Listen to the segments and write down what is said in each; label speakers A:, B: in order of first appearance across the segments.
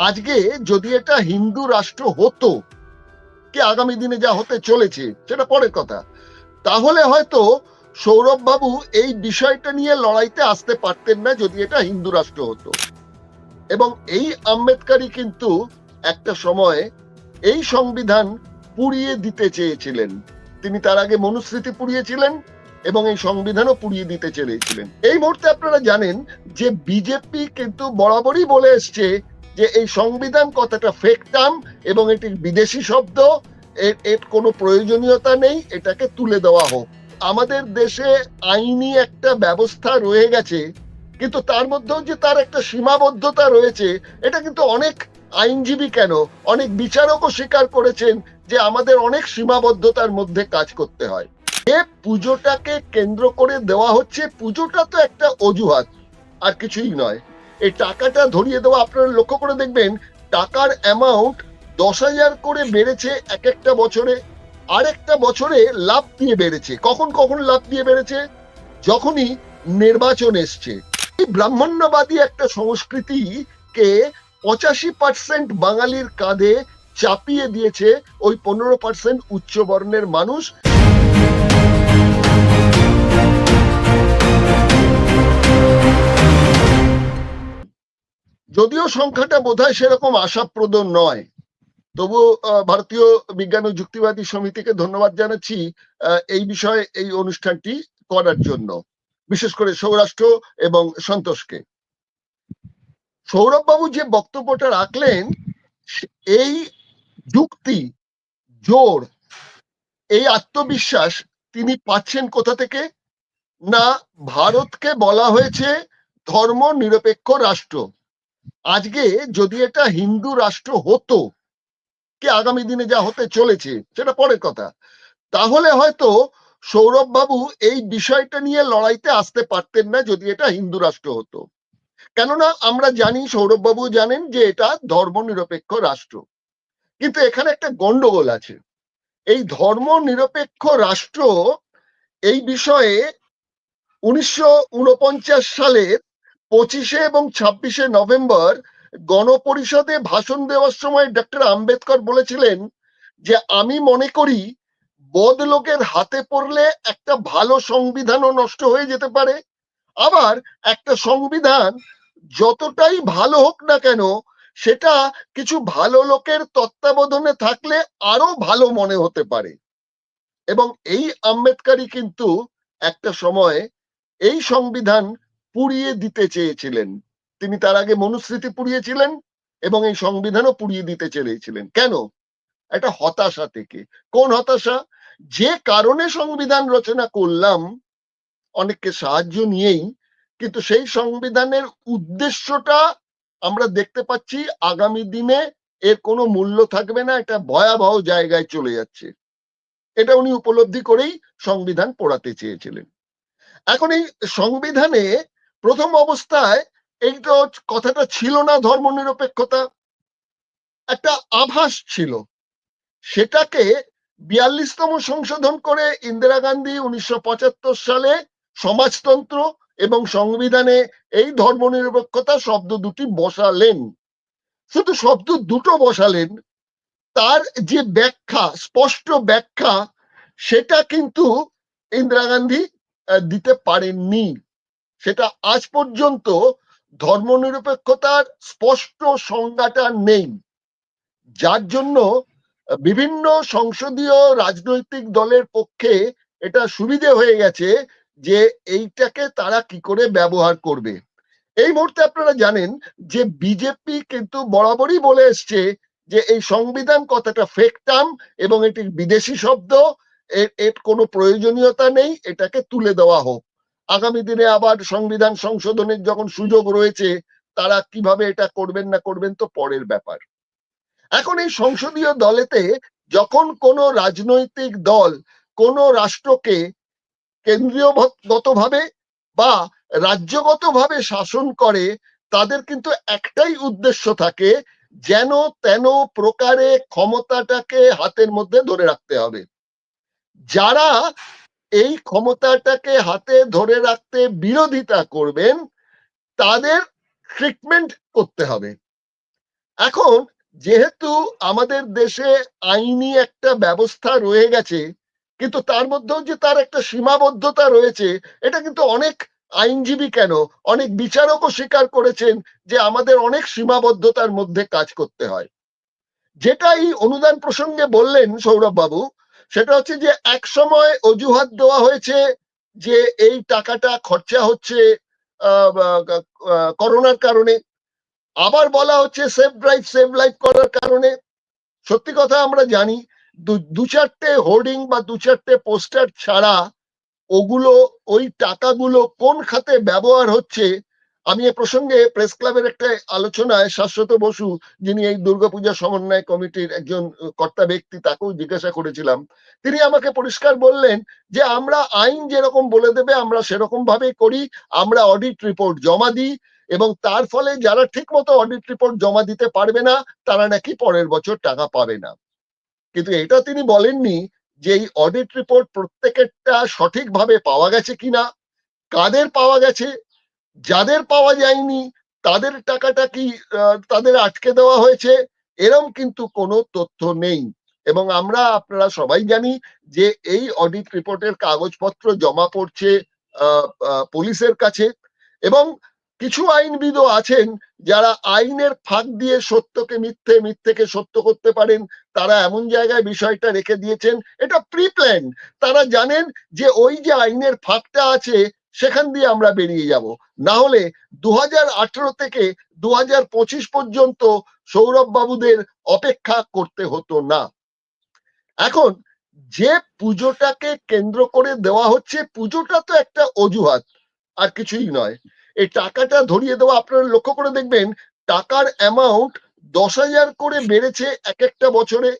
A: আজকে যদি এটা হিন্দু রাষ্ট্র হতো, কি আগামী দিনে যা হতে চলেছে, সেটা পরের কথা। তাহলে হয়তো সৌরভ বাবু এই বিষয়টা নিয়ে লড়াইতে আসতে পারতেন না যদি এটা হিন্দু রাষ্ট্র হতো। এবং এই আম্বেদকারই কিন্তু একটা সময় এই সংবিধান পুড়িয়ে দিতে চেয়েছিলেন। তিনি তার আগে মনুস্মৃতি পুড়িয়েছিলেন এবং এই সংবিধানও পুড়িয়ে দিতে চেয়েছিলেন। এই মুহূর্তে আপনারা জানেন যে বিজেপি কিন্তু বরাবরই বলে এসছে যে এই সংবিধান কথাটা ফেক টার্ম এবং এটি বিদেশি শব্দ, এর এর কোনো প্রয়োজনীয়তা নেই, এটাকে তুলে দেওয়া হোক। আমাদের দেশে আইনি একটা ব্যবস্থা রয়ে গেছে, কিন্তু তার মধ্যেও যে তার একটা সীমাবদ্ধতা রয়েছে, এটা কিন্তু অনেক আইনজীবী কেন? অনেক বিচারকও স্বীকার করেছেন যে আমাদের অনেক সীমাবদ্ধতার মধ্যে কাজ করতে হয়। এ পুজোটাকে কেন্দ্র করে দেওয়া হচ্ছে, পুজোটা তো একটা অজুহাত, আর কিছুই নয়। এই টাকাটা ধরিয়ে দেওয়া আপনারা লক্ষ্য করে দেখবেন, টাকার অ্যামাউন্ট দশ হাজার করে বেড়েছে এক একটা বছরে আরেকটা বছরে লাভ দিয়ে বেড়েছে। কখন কখন লাভ দিয়ে বেড়েছে? যখনই নির্বাচন এসছে। এই ব্রাহ্মণ্যবাদী একটা সংস্কৃতিকে পঁচাশি পার্সেন্ট বাঙালির কাঁধে চাপিয়ে দিয়েছে ওই পনেরো পার্সেন্ট উচ্চ বর্ণের মানুষ। যদিও সংখ্যাটা বোধহয় সেরকম আশাপ্রদ নয়, তবু ভারতীয় বিজ্ঞান ও যুক্তিবাদী সমিতিকে ধন্যবাদ জানাচ্ছি এই বিষয়ে, এই অনুষ্ঠানটি করার জন্য। বিশেষ করে সৌরাষ্ট্র এবং সন্তোষকে। সৌরভ বাবু যে বক্তব্যটা রাখলেন এই যুক্তি, জোর, এই আত্মবিশ্বাস তিনি পাচ্ছেন কোথা থেকে? না, ভারতকে বলা হয়েছে ধর্ম নিরপেক্ষ রাষ্ট্র। আজকে যদি এটা হিন্দু রাষ্ট্র হতো, কি আগামী দিনে যা হতে চলেছে, সেটা পরের কথা। তাহলে হয়তো সৌরভ বাবু এই বিষয়টা নিয়ে লড়াইতে আসতে পারতেন না যদি এটা হিন্দু রাষ্ট্র হতো। কেননা আমরা জানি সৌরভ বাবু জানেন যে এটা ধর্ম নিরপেক্ষ রাষ্ট্র। কিন্তু এখানে একটা গন্ডগোল আছে। এই ধর্ম নিরপেক্ষ রাষ্ট্র এই বিষয়ে উনিশশো উনপঞ্চাশ সালের পঁচিশে এবং ছাব্বিশে নভেম্বর গণপরিষদে ভাষণ দেওয়ার সময় ডক্টর আম্বেদকর বলেছিলেন যে, আমি মনে করি বদ লোকের হাতে পড়লে একটা ভালো সংবিধানও নষ্ট হয়ে যেতে পারে। আবার একটা সংবিধান যতটাই ভালো হোক না কেন, সেটা কিছু ভালো লোকের তত্ত্বাবধানে থাকলে আরও ভালো মনে হতে পারে। এবং এই আম্বেদকারই কিন্তু একটা সময় এই সংবিধান পুড়িয়ে দিতে চেয়েছিলেন। তিনি তার আগে মনুস্মৃতি পুড়িয়েছিলেন এবং এই সংবিধানও পুড়িয়ে দিতে চেয়েছিলেন। কেন? একটা হতাশা থেকে। কোন হতাশা? যে কারণে সংবিধান রচনা করলাম, অনেককে সাহায্য নিয়েই, কিন্তু সেই সংবিধানের উদ্দেশ্যটা আমরা দেখতে পাচ্ছি আগামী দিনে এর কোনো মূল্য থাকবে না এটা ভয়াবহ জায়গায় চলে যাচ্ছে। এটা উনি উপলব্ধি করেই সংবিধান পড়াতে চেয়েছিলেন। এখন এই সংবিধানে প্রথম অবস্থায় এইটা কথাটা ছিল না ধর্মনিরপেক্ষতা। একটা আভাস ছিল। সেটাকে বিয়াল্লিশতম সংশোধন করে ইন্দিরা গান্ধী উনিশশো পঁচাত্তর সালে সমাজতন্ত্র এবং সংবিধানে এই ধর্মনিরপেক্ষতা শব্দ দুটি বসালেন। শুধু শব্দ দুটো বসালেন, তার যে ব্যাখ্যা, স্পষ্ট ব্যাখ্যা, সেটা কিন্তু ইন্দিরা গান্ধী দিতে পারেননি। সেটা আজ পর্যন্ত ধর্মনিরপেক্ষতার স্পষ্ট সংজ্ঞাটা নেই। যার জন্য বিভিন্ন সংসদীয় রাজনৈতিক দলের পক্ষে এটা সুবিধে হয়ে গেছে যে এইটাকে তারা কি করে ব্যবহার করবে। এই মুহূর্তে আপনারা জানেন যে বিজেপি কিন্তু বরাবরই বলে এসছে যে এই সংবিধান কথাটা ফেক টার্ম এবং এটি বিদেশি শব্দ, এর এর কোনো প্রয়োজনীয়তা নেই, এটাকে তুলে দেওয়া হোক। আগামী দিনে আবার সংবিধান সংশোধনের যখন সুযোগ রয়েছে, তারা কীভাবে এটা করবেন না করবেন তো পরের ব্যাপার। এখন এই সংসদীয় দলেতে যখন কোনো রাজনৈতিক দল কোনো রাষ্ট্রকে কেন্দ্রীয়গতভাবে বা রাজ্যগতভাবে শাসন করে, তাদের কিন্তু একটাই উদ্দেশ্য থাকে যেন তেন প্রকারে ক্ষমতাটাকে হাতের মধ্যে ধরে রাখতে হবে। যারা এই ক্ষমতাটাকে হাতে ধরে রাখতে বিরোধিতা করবেন, তাদের ট্রিটমেন্ট করতে হবে। এখন যেহেতু আমাদের দেশে আইনি একটা ব্যবস্থা রয়ে গেছে, কিন্তু তার মধ্যেও যে তার একটা সীমাবদ্ধতা রয়েছে, এটা কিন্তু অনেক আইনজীবী কেন, অনেক বিচারকও স্বীকার করেছেন যে আমাদের অনেক সীমাবদ্ধতার মধ্যে কাজ করতে হয়। যেটা এই অনুদান প্রসঙ্গে বললেন সৌরভ বাবু সেটা হচ্ছে যে এক সময় অজুহাত দেওয়া হয়েছে যে এই টাকাটা খরচা হচ্ছে করোনার কারণে। আবার বলা হচ্ছে সেভ ড্রাইভ, সেভ লাইফ করার কারণে। সত্যি কথা আমরা জানি দু চারটে হোর্ডিং বা দু চারটে পোস্টার ছাড়া ওগুলো, ওই টাকাগুলো কোন খাতে ব্যবহার হচ্ছে আমি এ প্রসঙ্গে প্রেস ক্লাবের একটা আলোচনায় শাশ্বত বসু, যিনি এই দুর্গাপূজা সমন্বয় কমিটির একজন কর্তা ব্যক্তি, তাকেও জিজ্ঞাসা করেছিলাম। তিনি আমাকে পরিষ্কার বললেন যে, আমরা আইন যেরকম বলে দেবে, আমরা সেরকম ভাবে করি, আমরা অডিট রিপোর্ট জমা দিই এবং তার ফলে যারা ঠিক মতো অডিট রিপোর্ট জমা দিতে পারবে না, তারা নাকি পরের বছর টাকা পাবে না। কিন্তু এটা তিনি বলেননি যে, এই অডিট রিপোর্ট প্রত্যেকেরটা সঠিকভাবে পাওয়া গেছে কিনা, কাদের পাওয়া গেছে যাদের পাওয়া যায়নি, তাদের টাকাটা কি তাদের আটকে দেওয়া হয়েছে? এরম কিন্তু কোনো তথ্য নেই। এবং আমরা, আপনারা সবাই জানি যে এই অডিট রিপোর্টের কাগজপত্র জমা পড়ছে পুলিশের কাছে। এবং কিছু আইনবিদও আছেন যারা আইনের ফাঁক দিয়ে সত্যকে মিথ্যে, মিথ্যেকে সত্য করতে পারেন। তারা এমন জায়গায় বিষয়টা রেখে দিয়েছেন। এটা প্রি প্ল্যান তারা জানেন যে ওই যে আইনের ফাঁকটা আছে সেখান দিয়ে আমরা বেরিয়ে যাব। না হলে দু হাজার আঠারো থেকে দুহাজার পঁচিশ পর্যন্ত সৌরভ বাবুদের অপেক্ষা করতে হতো না। এখন যে পুজোটাকে কেন্দ্র করে দেওয়া হচ্ছে, পুজোটা তো একটা অজুহাত, আর কিছুই নয়। এই টাকাটা ধরিয়ে দেওয়া, আপনারা লক্ষ্য করে দেখবেন, টাকার অ্যামাউন্ট দশ হাজার করে বেড়েছে এক একটা বছরে,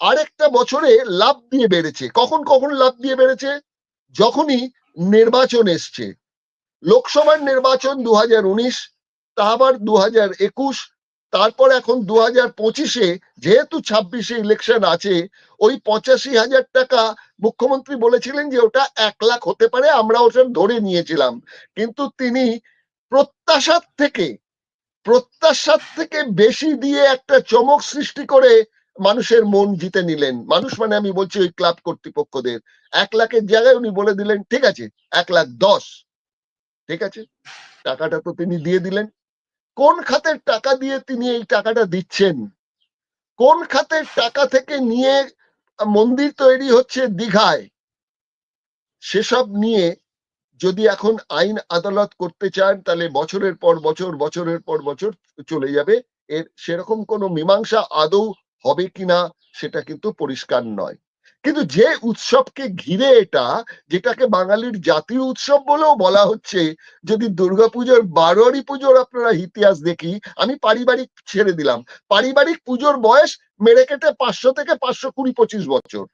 A: আরেকটা বছরে লাভ দিয়ে বেড়েছে। কখন কখন লাভ দিয়ে বেড়েছে? যখনই নির্বাচন এসছে। লোকসভার নির্বাচন দু হাজার উনিশ তা আবার দু হাজার একুশ, তারপর এখন দু হাজার পঁচিশে যেহেতু ছাব্বিশে ইলেকশন আছে, ওই পঁচাশি হাজার টাকা মুখ্যমন্ত্রী বলেছিলেন যে ওটা এক লাখ হতে পারে, আমরা ওটা ধরে নিয়েছিলাম। কিন্তু তিনি প্রত্যাশার থেকে প্রত্যাশার থেকে বেশি দিয়ে একটা চমক সৃষ্টি করে মানুষের মন জিতে নিলেন। মানুষ মানে আমি বলছি ওই ক্লাব কর্তৃপক্ষদের। এক লাখের জায়গায় উনি বলে দিলেন, ঠিক আছে, এক লাখ দশ। ঠিক আছে? টাকাটা তো তিনি দিয়ে দিলেন। কোন খাতের টাকা দিয়ে তিনি এই টাকাটা দিচ্ছেন? কোন খাতের টাকা থেকে নিয়ে মন্দির তৈরি হচ্ছে দীঘায়? সেসব নিয়ে যদি এখন আইন আদালত করতে চান, তাহলে বছরের পর বছর, বছরের পর বছর চলে যাবে। এর সেরকম কোনো মীমাংসা আদৌ হবে কিনা সেটা কিন্তু পরিষ্কার নয়। কিন্তু যে উৎসবকে ঘিরে এটা, যেটাকে বাঙালির জাতীয় উৎসব বলেও বলা হচ্ছে, যদি দুর্গাপুজোর বারোয়ারি পুজোর আপনারা ইতিহাস দেখি, আমি পারিবারিক ছেড়ে দিলাম। পারিবারিক পুজোর বয়স মেরে কেটে পাঁচশো থেকে পাঁচশো কুড়ি পঁচিশ বছর।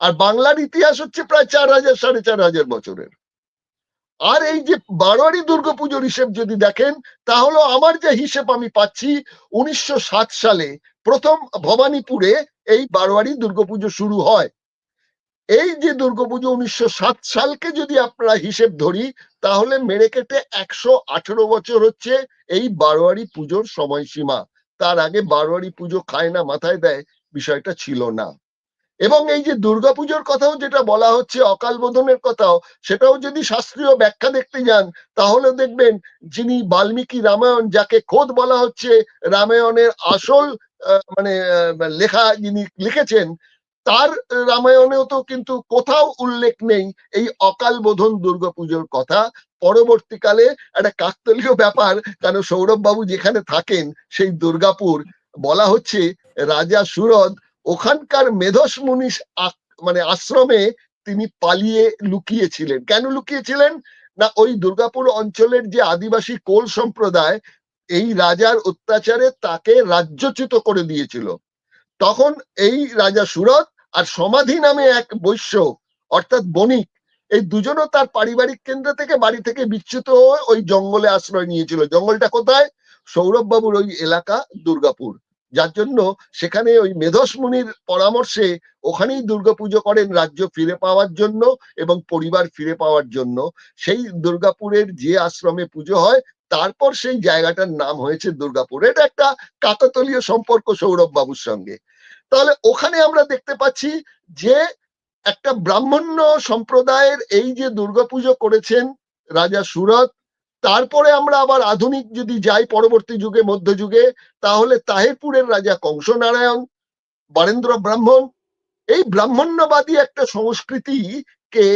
A: আর বাংলার ইতিহাস হচ্ছে প্রায় চার হাজার, সাড়ে চার হাজার বছরের। আর এই যে বারোয়ারি দুর্গাপুজোর হিসেব যদি দেখেন, তাহলে আমার যে হিসেব আমি পাচ্ছি, উনিশশো সাত সালে প্রথম ভবানীপুরে এই বারোয়ারি দুর্গাপুজো শুরু হয়। এই যে দুর্গাপুজো উনিশশো সাত সালকে যদি আপনারা হিসেব ধরি, তাহলে মেরে কেটে একশো আঠেরো বছর হচ্ছে এই বারোয়ারি পুজোর সময়সীমা। তার আগে বারোয়ারি পুজো খায় না, মাথায় দেয়, বিষয়টা ছিল না। এবং এই যে দুর্গাপুজোর কথাও যেটা বলা হচ্ছে, অকাল বোধনের কথাও, সেটাও যদি শাস্ত্রীয় ব্যাখ্যা দেখতে যান, তাহলে দেখবেন যিনি বাল্মীকি রামায়ণ, যাকে খোদ বলা হচ্ছে রামায়ণের আসল মানে লেখা যিনি লিখেছেন, তার রামায়ণেও তো কিন্তু কোথাও উল্লেখ নেই এই অকাল বোধন দুর্গাপুজোর কথা। পরবর্তীকালে একটা কাকতলীয় ব্যাপার কারণ সৌরভ বাবু যেখানে থাকেন, সেই দুর্গাপুর, বলা হচ্ছে রাজা সুরদ ওখানকার মেধস মুনি মানে আশ্রমে তিনি পালিয়ে লুকিয়েছিলেন। কেন লুকিয়েছিলেন? না, ওই দুর্গাপুর অঞ্চলের যে আদিবাসী কোল সম্প্রদায় এই রাজার অত্যাচারে তাকে রাজ্যচ্যুত করে দিয়েছিল। তখন এই রাজা সুরত আর সমাধি নামে এক বৈশ্য, অর্থাৎ বণিক, এই দুজনও তার পারিবারিক কেন্দ্র থেকে বাড়ি থেকে বিচ্যুত হয়ে ওই জঙ্গলে আশ্রয় নিয়েছিল। জঙ্গলটা কোথায়? সৌরভ বাবুর ওই এলাকা, দুর্গাপুর। যার জন্য সেখানে ওই মেধস মুনির পরামর্শে ওখানেই দুর্গাপুজো করেন রাজ্য ফিরে পাওয়ার জন্য এবং পরিবার ফিরে পাওয়ার জন্য। সেই দুর্গাপুরের যে আশ্রমে পুজো হয় তারপর সেই জায়গাটার নাম হয়েছে দুর্গাপুর। এটা একটা কাকতলীয় সম্পর্ক সৌরভ বাবুর সঙ্গে। তাহলে ওখানে আমরা দেখতে পাচ্ছি যে একটা ব্রাহ্মণ্য সম্প্রদায়ের এই যে দুর্গাপুজো করেছেন রাজা সুরত তারপরে আমরা আবার আধুনিক যদি যাই পরবর্তী যুগে, মধ্যযুগে, তাহলে তাহেরপুরের রাজা কংসনারায়ণ, বারেন্দ্র ব্রাহ্মণ, এই ব্রাহ্মণ্যবাদী একটা সংস্কৃতিকে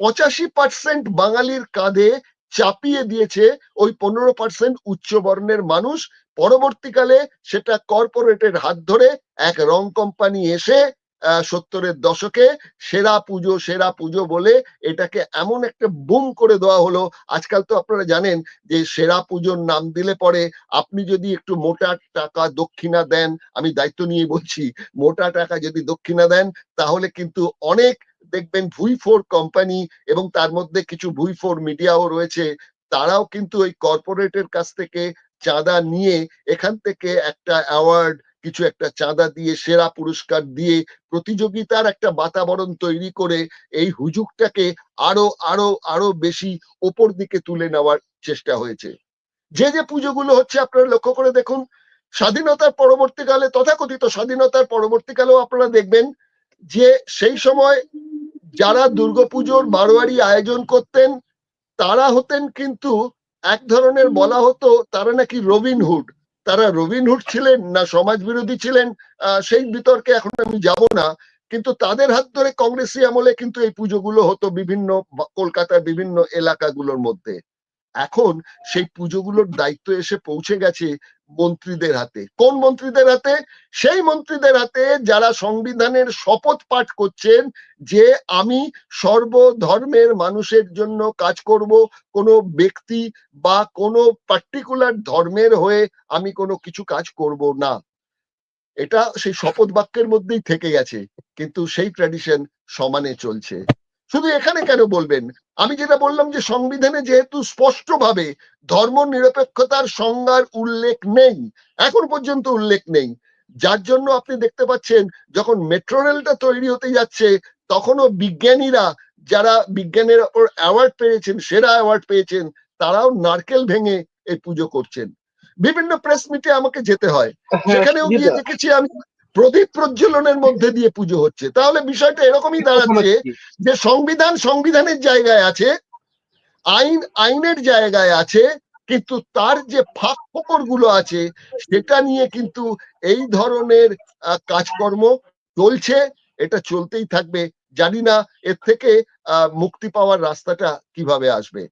A: পঁচাশি পার্সেন্ট বাঙালির কাঁধে চাপিয়ে দিয়েছে ওই পনেরো পার্সেন্ট উচ্চ বর্ণের মানুষ। পরবর্তীকালে সেটা কর্পোরেটের হাত ধরে এক রং কোম্পানি এসে সত্তরের দশকে সেরা পুজো সেরা পুজো বলে এটাকে এমন একটা বুম করে দেওয়া হলো। আজকাল তো আপনারা জানেন যে সেরা পুজোর নাম দিলে পরে আপনি যদি একটু মোটা টাকা দক্ষিণা দেন, আমি দায়িত্ব নিয়ে বলছি, মোটা টাকা যদি দক্ষিণা দেন, তাহলে কিন্তু অনেক দেখবেন ভুই ফোর কোম্পানি এবং তার মধ্যে কিছু ভুই ফোর মিডিয়াও রয়েছে, তারাও কিন্তু ওই কর্পোরেটের কাছ থেকে চাঁদা নিয়ে এখান থেকে একটা অ্যাওয়ার্ড কিছু একটা চাঁদা দিয়ে, সেরা পুরস্কার দিয়ে প্রতিযোগিতার একটা বাতাবরণ তৈরি করে এই হুজুগটাকে আরও আরও আরও বেশি ওপর দিকে তুলে নেওয়ার চেষ্টা হয়েছে। যে যে পুজোগুলো হচ্ছে আপনারা লক্ষ্য করে দেখুন, স্বাধীনতার পরবর্তীকালে, তথাকথিত স্বাধীনতার পরবর্তীকালেও আপনারা দেখবেন যে সেই সময় যারা দুর্গাপুজোর বারোয়ারি আয়োজন করতেন, তারা হতেন কিন্তু এক ধরনের বলা হতো, তারা নাকি রবিনহুড তারা রবিনহুড ছিলেন না সমাজ বিরোধী ছিলেন সেই বিতর্কে এখন আমি যাব না। কিন্তু তাদের হাত ধরে কংগ্রেসি আমলে কিন্তু এই পুজোগুলো হতো বিভিন্ন কলকাতার বিভিন্ন এলাকাগুলোর মধ্যে। এখন সেই পুজোগুলোর দায়িত্ব এসে পৌঁছে গেছে মন্ত্রীদের হাতে। কোন মন্ত্রীদের হাতে? সেই মন্ত্রীদের হাতে যারা সংবিধানের শপথ পাঠ করছেন যে আমি সর্বধর্মের মানুষের জন্য কাজ করব, কোনো ব্যক্তি বা কোনো পার্টিকুলার ধর্মের হয়ে আমি কোনো কিছু কাজ করব না। এটা সেই শপথ বাক্যের মধ্যেই থেকে গেছে, কিন্তু সেই ট্র্যাডিশন সমানে চলছে। শুধু এখানে কেন বলবেন? আমি যেটা বললাম যে সংবিধানে যেহেতু স্পষ্টভাবে ধর্ম নিরপেক্ষতার সংজ্ঞার উল্লেখ নেই এখন পর্যন্ত উল্লেখ নেই। যার জন্য আপনি দেখতে পাচ্ছেন যখন মেট্রো রেলটা তৈরি হতে যাচ্ছে তখনও বিজ্ঞানীরা যারা বিজ্ঞানের ওপর অ্যাওয়ার্ড পেয়েছেন সেরা অ্যাওয়ার্ড পেয়েছেন তারাও নারকেল ভেঙে এই পুজো করছেন। বিভিন্ন প্রেস মিটে আমাকে যেতে হয়।
B: হ্যাঁ,
A: সেখানেও গিয়ে দেখেছি আমি প্রদীপ প্রজ্বলনের মধ্যে দিয়ে পুজো হচ্ছে। তাহলে বিষয়টা এরকমই দাঁড়াচ্ছে। যে সংবিধান সংবিধানের জায়গায় আছে আইন আইনের জায়গায় আছে কিন্তু তার যে ফাঁক ফোকরগুলো আছে সেটা নিয়ে কিন্তু এই ধরনের কাজকর্ম চলছে এটা চলতেই থাকবে। জানি না এর থেকে আহ, মুক্তি পাওয়ার রাস্তাটা কীভাবে আসবে।